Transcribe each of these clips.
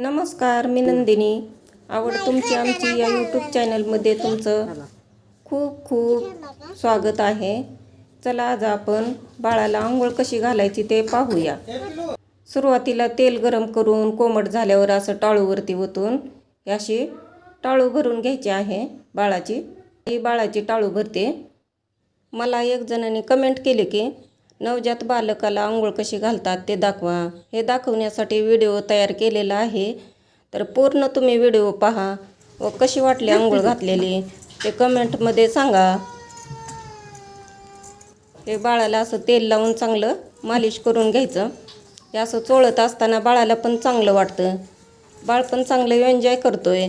नमस्कार मी नंदिनी. आवड तुमची आमची या यूट्यूब चॅनलमध्ये तुमचं खूप खूप स्वागत आहे. चला आज आपण बाळाला आंघोळ कशी घालायची ते पाहूया. सुरुवातीला तेल गरम करून कोमट झाल्यावर असं टाळूवरती ओतून अशी टाळू भरून घ्यायची आहे बाळाची. ही बाळाची टाळू भरते. मला एक जणाने कमेंट केले की नवजात बालकाला आंघोळ कशी घालतात ते दाखवा. हे दाखवण्यासाठी व्हिडिओ तयार केलेला आहे. तर पूर्ण तुम्ही व्हिडिओ पहा व कशी वाटली आंघोळ घातलेली ते कमेंटमध्ये सांगा. हे बाळाला असं तेल लावून चांगलं मालिश करून घ्यायचं. हे असं चोळत असताना बाळाला पण चांगलं वाटतं. बाळ पण चांगलं एन्जॉय करतोय.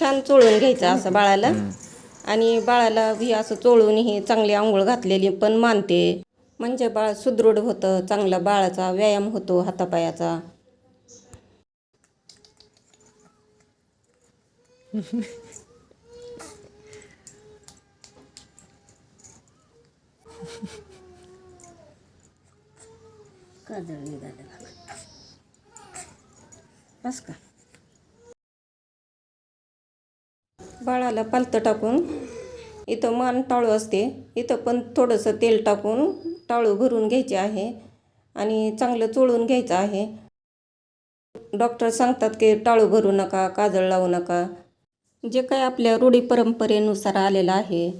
छान चोळून घ्यायचं असं बाळाला. आणि बाळाला ही असं चोळूनही चांगली आंघोळ घातलेली पण मानते. म्हणजे बाळ सुदृढ होतं चांगला बाळाचा व्यायाम होतो हातापायाचा. काजळ बस का? बाळाला पालतं टाकून इथं मान टाळू असते. इथं पण थोडंसं तेल टाकून टाळू भरून घ्यायचे आहे आणि चांगलं चोळून घ्यायचं आहे. डॉक्टर सांगतात की टाळू भरू नका काजळ लावू नका. जे काय आपल्या रूढी परंपरेनुसार आलेलं आहे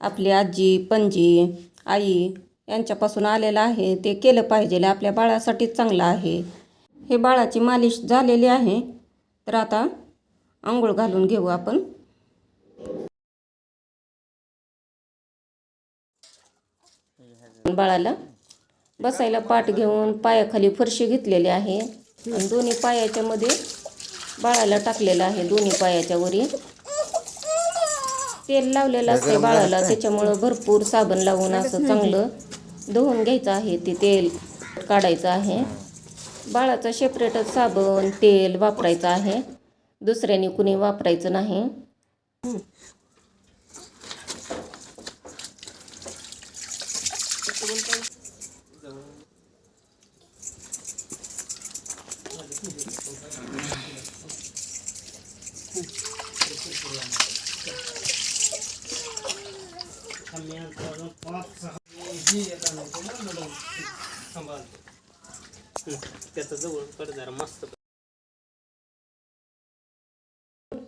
आपली आजी पणजी आई यांच्यापासून आलेलं आहे ते केलं पाहिजे आपल्या बाळासाठीच चांगलं आहे. हे बाळाची मालिश झालेली आहे. तर आता आंघोळ घालून घेऊ आपण. बाळाला बसायला पाठ घेऊन पायाखाली फरशी घेतलेली आहे. आणि दोन्ही पायाच्या मध्ये बाळाला टाकलेलं आहे दोन्ही पायाच्या वरी. तेल लावलेलं असते बाळाला त्याच्यामुळं भरपूर साबण लावून असं चांगलं धुवून घ्यायचं आहे. ते तेल काढायचं आहे. बाळाचा सेपरेटच साबण तेल वापरायचं आहे. दुसऱ्याने कुणी वापरायचं नाही.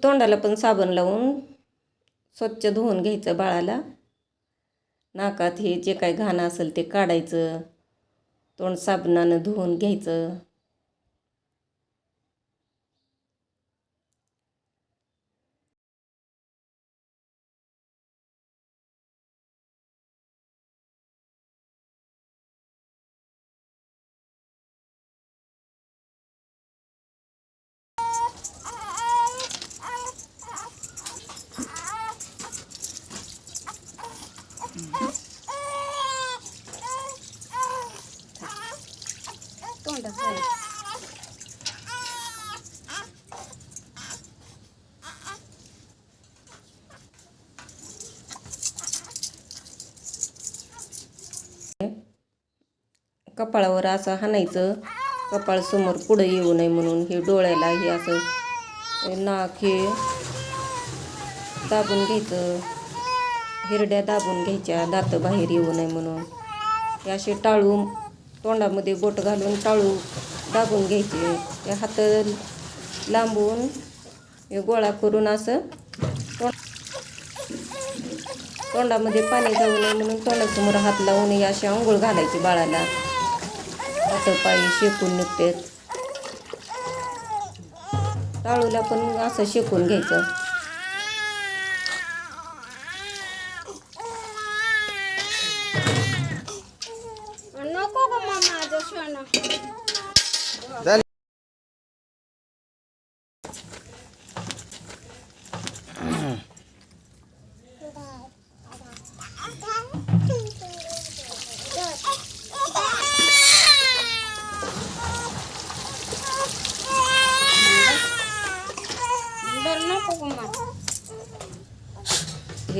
तोंडाला पण साबण लावून स्वच्छ धुवून घ्यायचं बाळाला. नाकात हे जे काही घाण असेल ते काढायचं. तोंड साबणानं धुवून घ्यायचं. कपाळावर असं हाणायचं. कपाळ समोर पुढं येऊ नये म्हणून हे डोळ्याला हे असं नाक हे दाबून घ्यायचं. हिरड्या दाबून घ्यायच्या दात बाहेर येऊ नये म्हणून. हे असे टाळू तोंडामध्ये बोट घालून टाळू दाबून घ्यायचे. ते हात लांबून हे गोळा करून असं तोंड तोंडामध्ये पाणी जाऊ नये म्हणून तोंडासमोर हात लावून हे अशी आंघोळ घालायची बाळाला. हात पायी शेकून निघते टाळूला पण असं शेकून घ्यायचं. हे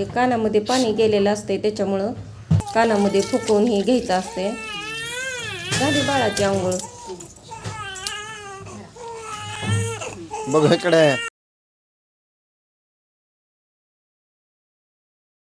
कानामध्ये पाणी गेलेलं असते त्याच्यामुळं कानामध्ये फुकवून हे घ्यायचं असते झाली बाळाची आंघोळ? बघ इकडे.